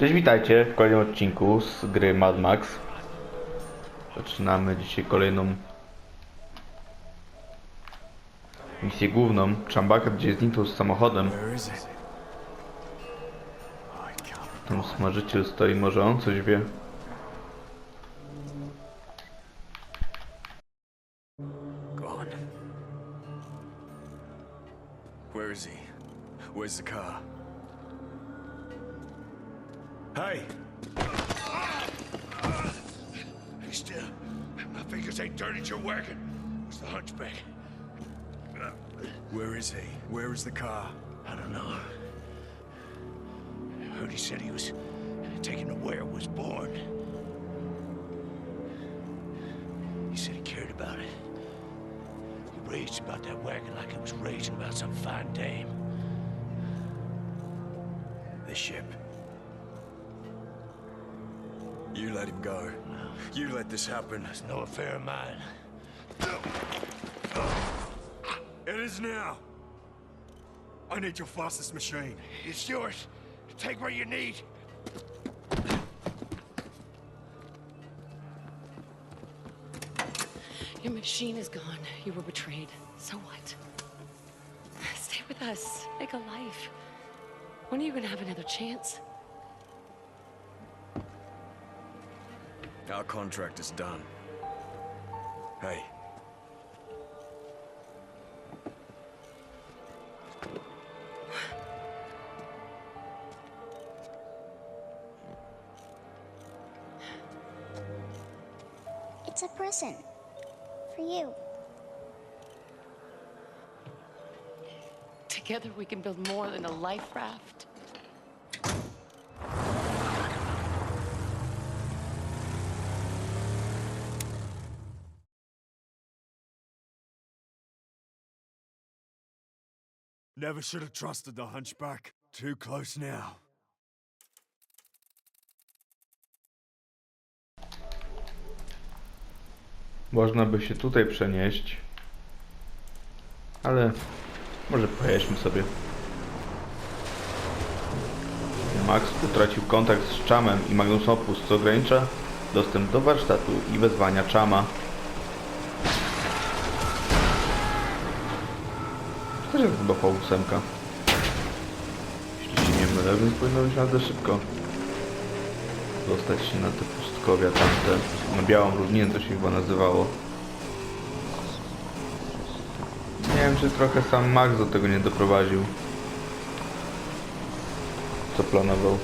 Cześć, witajcie w kolejnym odcinku z gry Mad Max. Zaczynamy dzisiaj kolejną misję główną. Chambaka, gdzie zniknął z samochodem. Tam smażyciel stoi, może on coś wie. Where is he? Where's the car? Hey! Hey, still. My fingers ain't dirty, you're working. It's the hunchback. Where is he? Where is the car? I don't know. I heard he said he was taken to where it was born. He said he cared about it. He raged about that wagon like it was raging about some fine dame. The ship. You let him go. You let this happen. It's no affair of mine. It is now! I need your fastest machine. It's yours. Take what you need. Your machine is gone. You were betrayed. So what? Stay with us. Make a life. When are you gonna have another chance? Our contract is done. Hey. It's a present. For you. Together we can build more than a life raft. Never should have trusted the hunchback. Too close now. Można by się tutaj przenieść. Ale może pojedźmy sobie. Max utracił kontakt z Chamem i Magnus Opus, co ogranicza dostęp do warsztatu i wezwania Chama. Też jest chyba V8. Jeśli się nie mylę, więc powinno być naprawdę szybko dostać się na te pustkowia tamte. Na białą równinę to się chyba nazywało. Nie wiem, czy trochę sam Max do tego nie doprowadził. Co planował.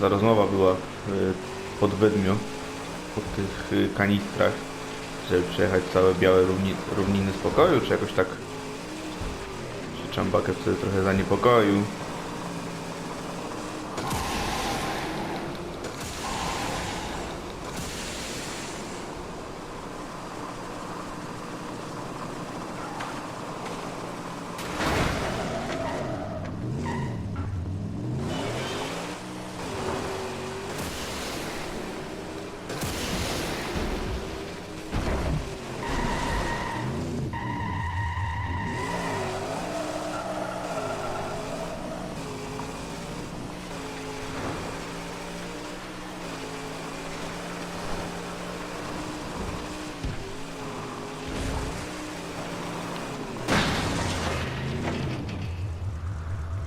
Ta rozmowa była pod Wydmiu, po tych y, kanistrach, żeby przejechać całe białe równi, równiny spokoju, czy jakoś tak się Czambakę wtedy trochę zaniepokoił.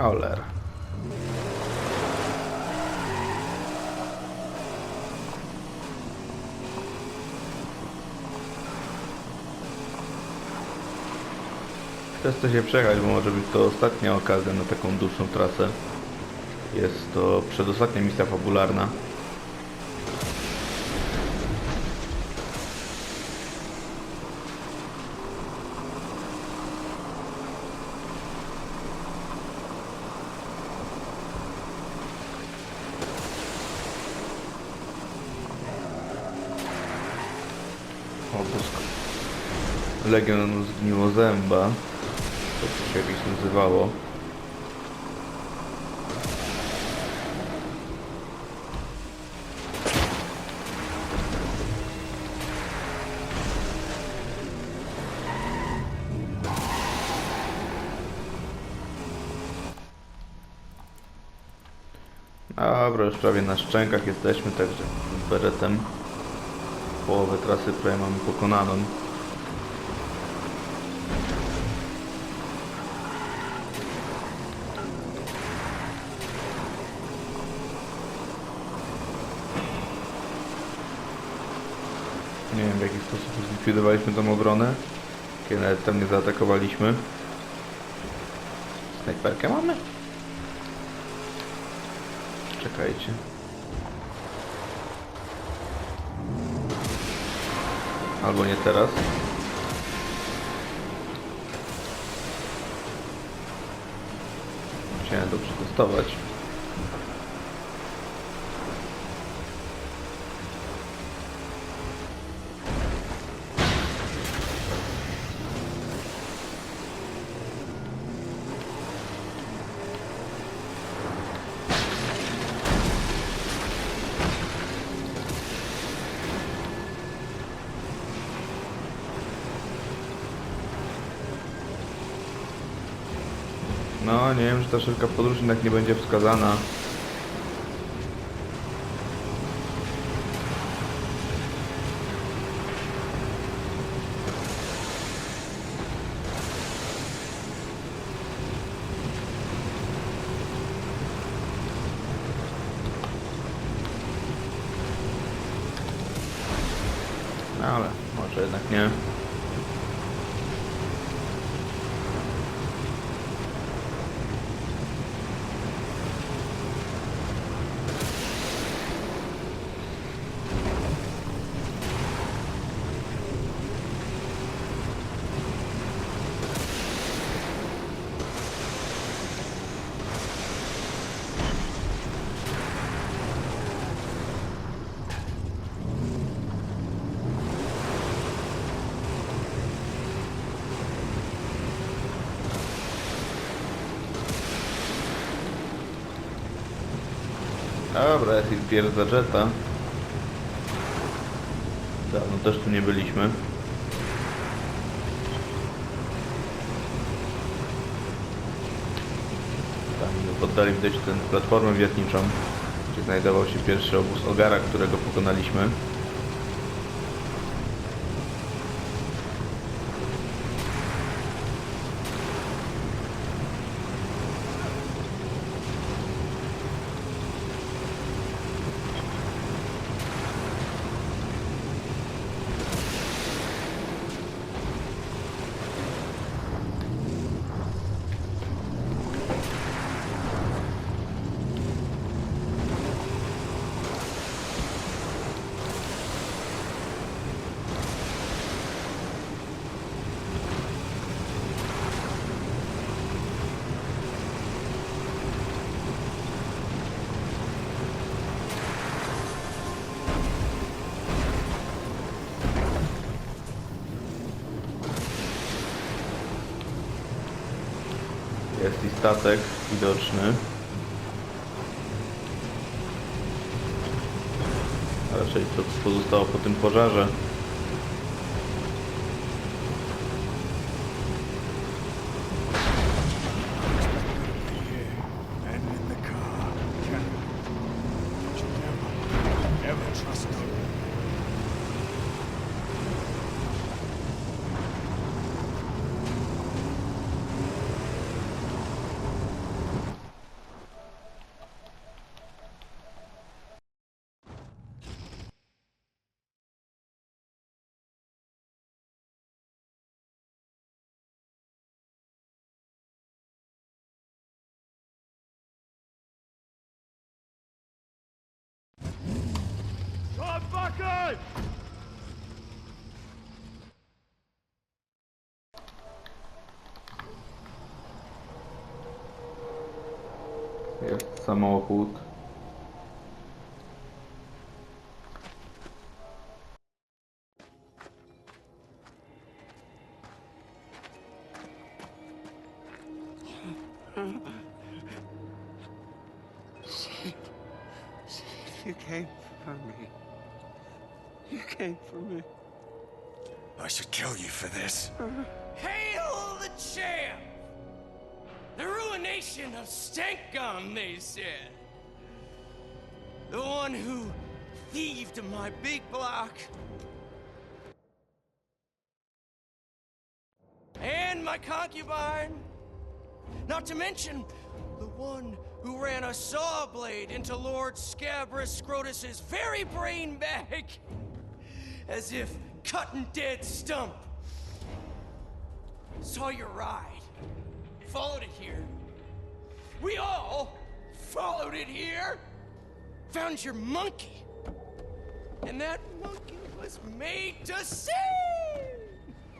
Oler. Chcę się przejechać, bo może być to ostatnia okazja na taką dłuższą trasę. Jest to przedostatnia misja fabularna. Obóz Legion Zgniłozęba. To się jakieś nazywało. Dobra, już prawie na szczękach jesteśmy, także z beretem połowę trasy prawie mamy pokonaną. Nie wiem w jaki sposób zlikwidowaliśmy tą obronę, kiedy nawet tam nie zaatakowaliśmy. Snajperkę mamy? Czekajcie. Albo nie teraz. Musiałem to przetestować. No, nie wiem, czy ta szybka podróż jednak nie będzie wskazana. No, ale może jednak nie. Dobra, jest ich pier za Jetta. Dawno też tu nie byliśmy. Tam w oddali widać tę platformę wiertniczą, gdzie znajdował się pierwszy obóz Ogara, którego pokonaliśmy. Jest i statek widoczny. A raczej to pozostało po tym pożarze. Bucket! Jest samochód. You came for me. You came for me. I should kill you for this. Uh-huh. Hail the champ! The ruination of Stankum, they said. The one who thieved my big block. And my concubine. Not to mention the one who ran a saw blade into Lord Scabrous Scrotus's very brain bag. As if cutting dead stump. Saw your ride. Followed it here. We all followed it here. Found your monkey. And that monkey was made to sing!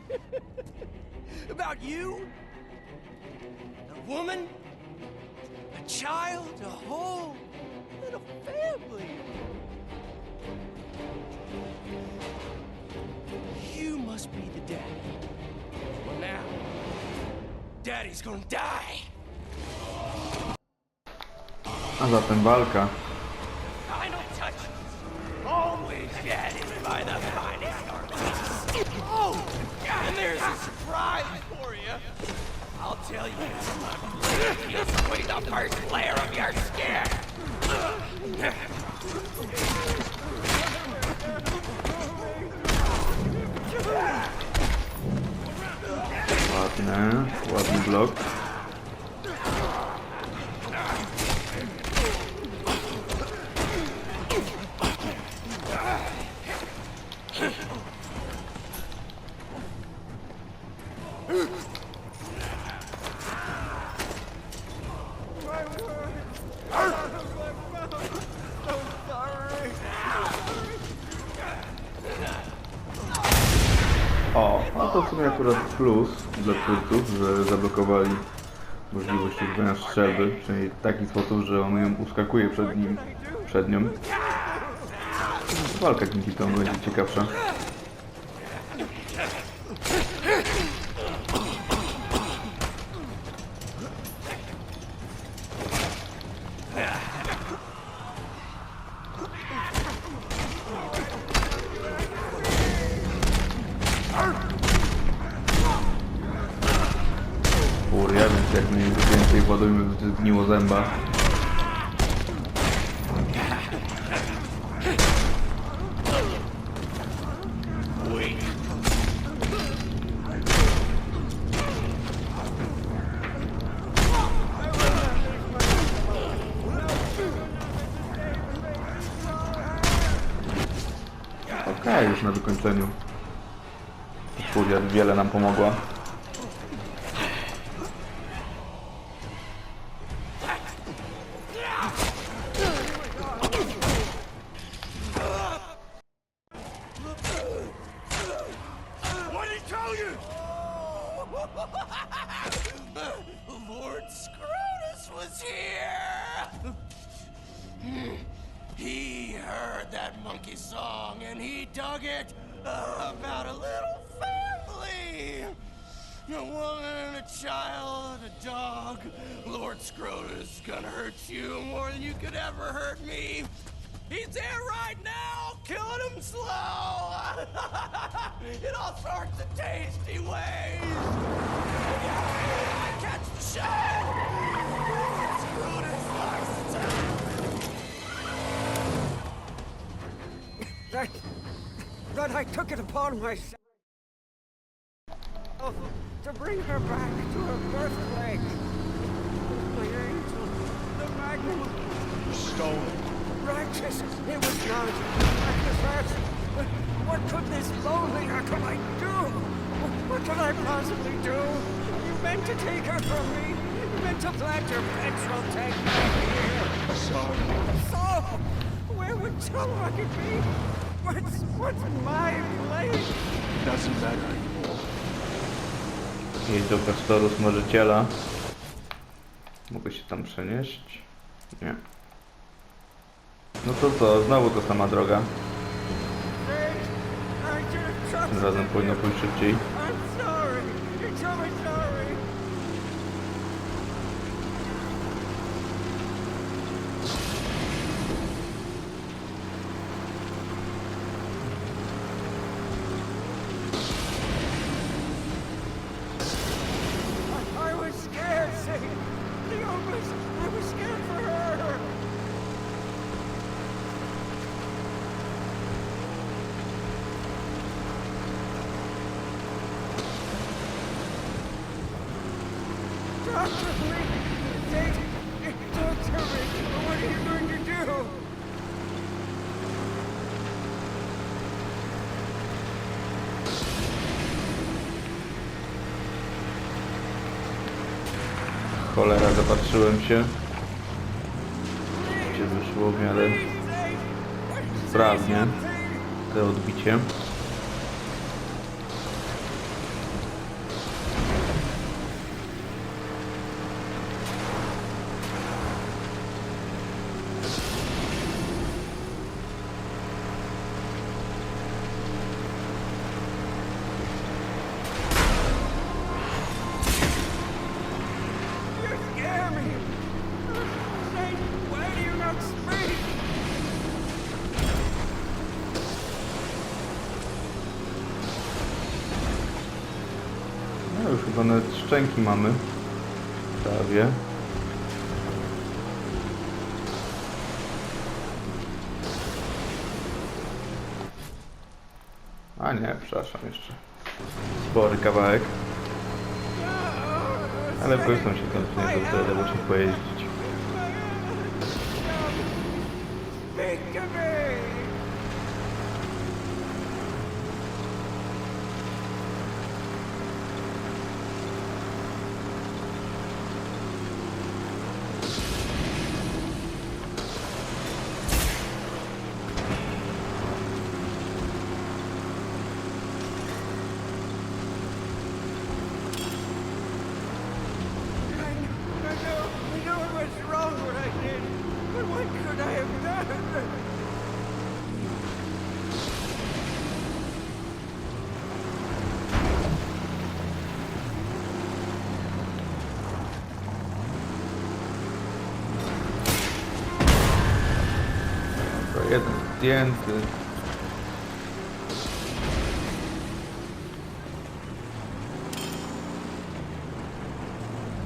About you, a woman, a child, a and a family. You must be the dad. Well, now, daddy's gonna die. A zatem walka. Final touch. Always daddy by the finest. Oh, and there's a surprise for you. I'll tell you when my blade peels away the first layer of your skin. Ładne, ładny blok. O, a to w sumie akurat plus dla twórców, że zablokowali możliwość używania strzelby, przynajmniej w taki sposób, że on ją uskakuje przed nim, przed nią. Walka dzięki temu będzie ciekawsza. Jak mniej więcej władujmy w zgniło zęba. Okej, już na wykończeniu. Furia wiele nam pomogła. Monkey song and he dug it uh, about a little family. A woman and a child, a dog. Lord Scrotus gonna hurt you more than you could ever hurt me. He's there right now, killing him slow. In all sorts of tasty ways. Yeah, catch the show. That I took it upon myself to bring her back to her birthplace. My angel, the magnum, Stolen. righteous, it was not. I confess. What could this lonely, I do? What could I possibly do? You meant to take her from me. You meant to plant your petrol tank back here. Sorry. So, where would Telrock be? What's, what's my place? Doesn't matter. Jeźdź do klasztoru Smożyciela. Mogę się tam przenieść? Nie. No to co, znowu ta sama droga. Tym razem powinno pójść szybciej. I'm sorry. You're so sorry. I, I was scared, Sadie. The Opus. I was scared for her. Cholera, zapatrzyłem się. Gdzie wyszło w miarę sprawnie te odbicie. Nawet szczęki mamy. Prawie. A nie, przepraszam jeszcze. Spory kawałek. Ale w się kończy nie do uda się pojeździć. Speak to me! I know, I know, I know it was wrong what I did, but what could I have done? To jeden zdjęty.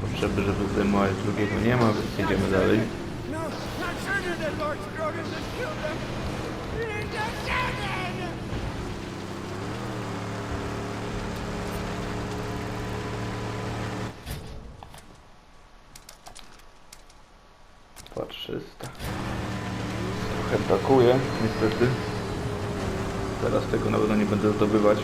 Potrzeby, żeby zdejmować drugiego nie ma, więc jedziemy dalej. No, not brakuje, niestety. Teraz tego na pewno nie będę zdobywać.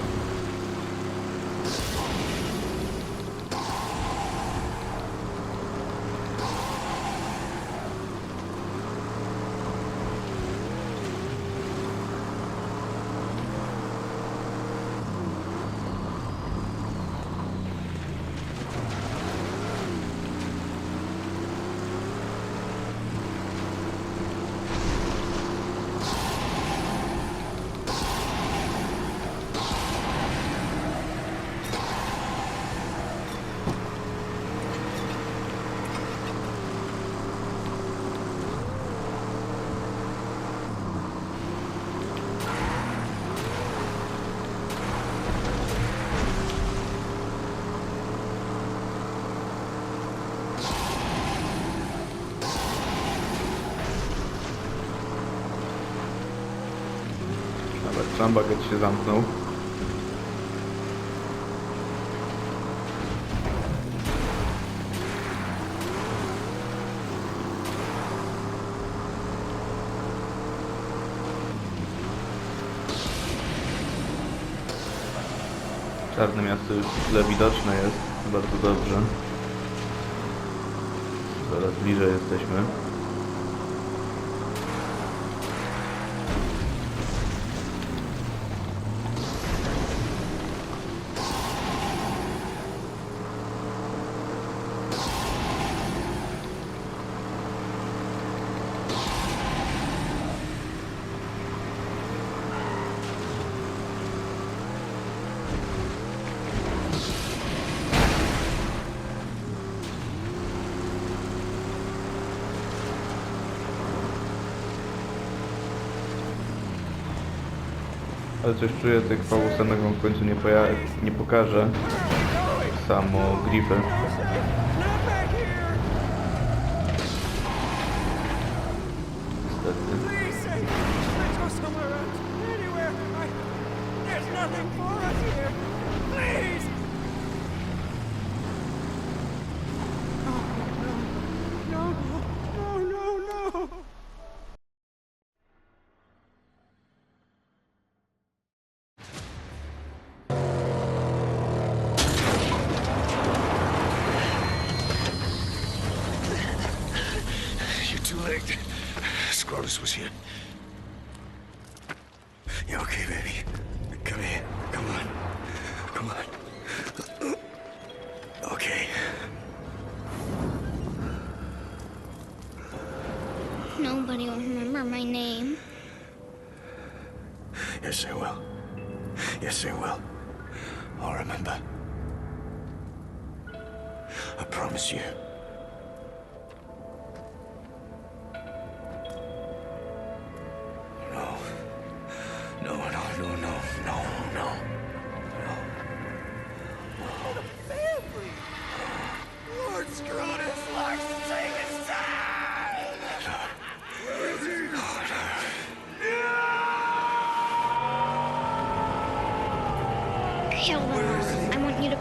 Nawet sam się zamknął. Czarne miasto już źle widoczne jest, bardzo dobrze. Coraz bliżej jesteśmy. Ale coś czuję, tych Paulusenek wam w końcu nie, poja- nie pokażę. Samo gripę.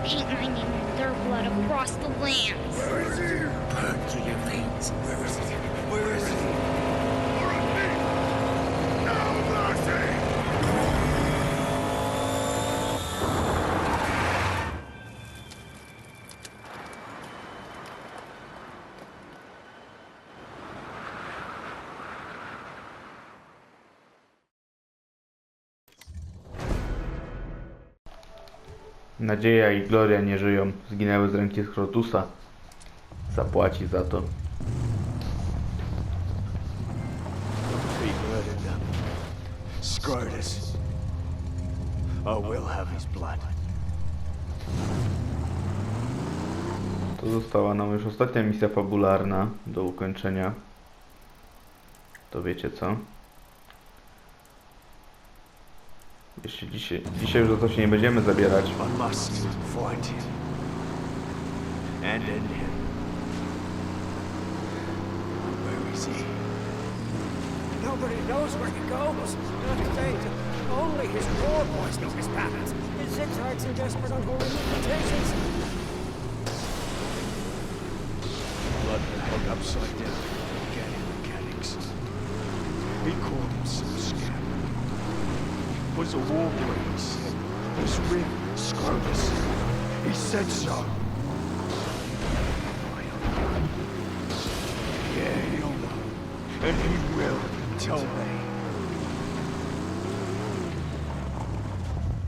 bathing in their blood across the lands. Where is he? Put your veins. Where is he? Where is he? Nadzieja i Gloria nie żyją. Zginęły z ręki Skrotusa. Zapłaci za to. Scrotus. Will have his blood. To została nam już ostatnia misja fabularna do ukończenia. To wiecie co? Jeśli dzisiaj, dzisiaj już za to się nie będziemy zabierać. I must find him. And end him. Where is he? Nobody knows where he goes. Not they. Only his war boys know his patterns. His zigzags and desperate unholy mutations. Blood hung upside down. Organic mechanics. He called himself Scab. Was a war boy, he said. His ring, Scrotus. He said so. Yeah, he'll know. And he will tell me.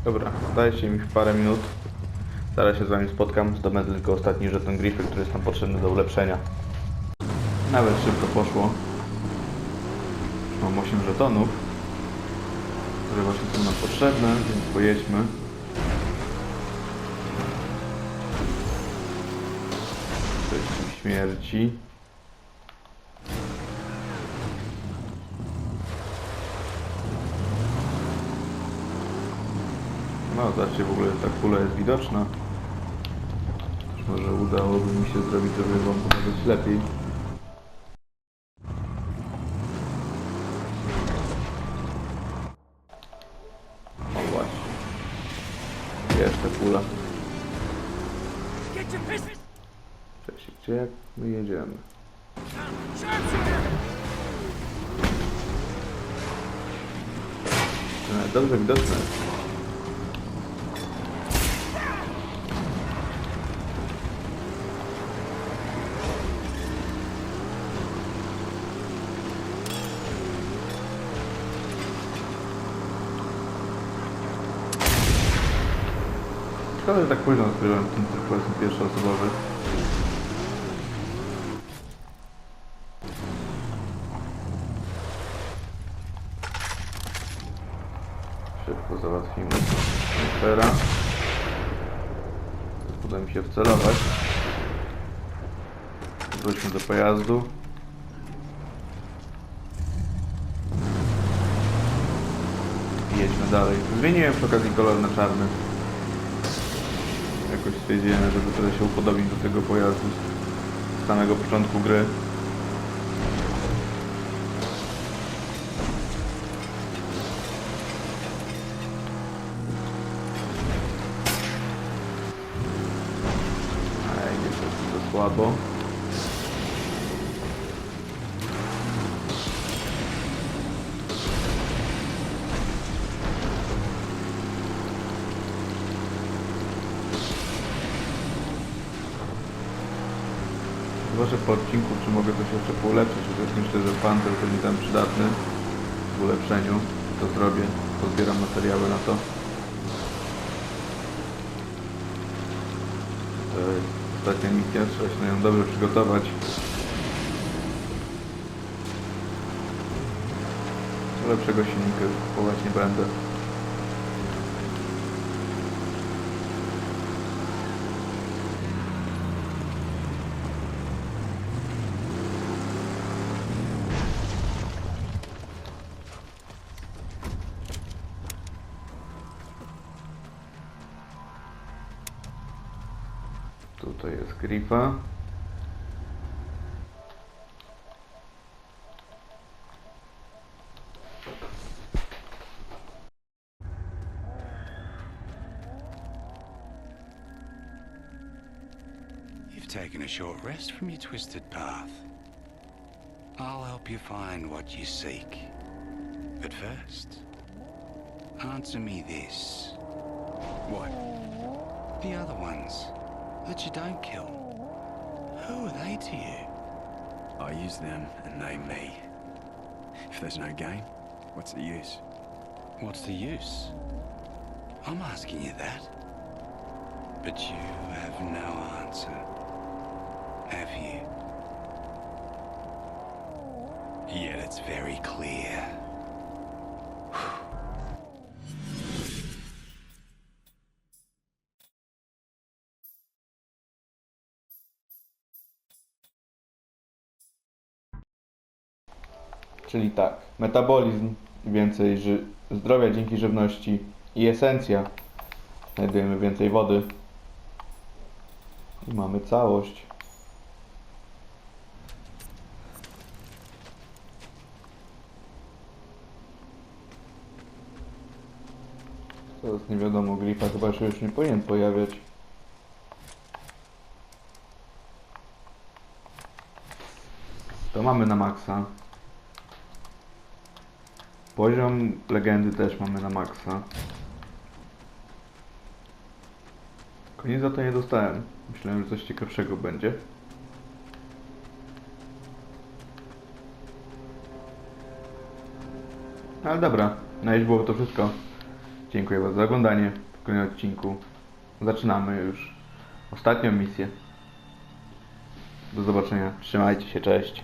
Dobra, dajcie mi parę minut. Zaraz się z wami spotkam. Zdobędę tylko ostatni żeton grify, który jest nam potrzebny do ulepszenia. Nawet szybko poszło. Mam 8 żetonów, które właśnie są nam potrzebne, więc pojedźmy. Przeciw śmierci. No, zobaczcie, w ogóle ta kula jest widoczna. Może udałoby mi się zrobić, żeby wam pokazać lepiej. Your pistols! Cześć, gdzie my jedziemy? Dobrze widoczne. Szkoda, że tak późno odkryłem ten tryb pierwszoosobowy. Szybko załatwimy snajpera. Uda mi się wcelować. Wróćmy do pojazdu. Jedźmy dalej. Zmieniłem przy okazji kolor na czarny. Jakoś stwierdziłem, żeby trochę się upodobić do tego pojazdu z samego początku gry. Ostatnia misja, trzeba się nią dobrze przygotować. Lepszego silnika kupować nie będę. Grifa. You've taken a short rest from your twisted path. I'll help you find what you seek. But first, answer me this. What? The other ones that you don't kill, who are they to you? I use them and they me. If there's no gain, what's the use? What's the use? I'm asking you that. But you have no answer. Have you? Yet it's very clear. Czyli tak, metabolizm więcej ży- zdrowia dzięki żywności i esencja. Znajdujemy więcej wody. I mamy całość. Co jest nie wiadomo, gripa chyba się już nie powinien pojawiać. To mamy na maksa. Poziom legendy też mamy na maksa. Koniec za to nie dostałem. Myślałem, że coś ciekawszego będzie. Ale dobra, na dziś było to wszystko. Dziękuję bardzo za oglądanie. W kolejnym odcinku zaczynamy już ostatnią misję. Do zobaczenia. Trzymajcie się, cześć.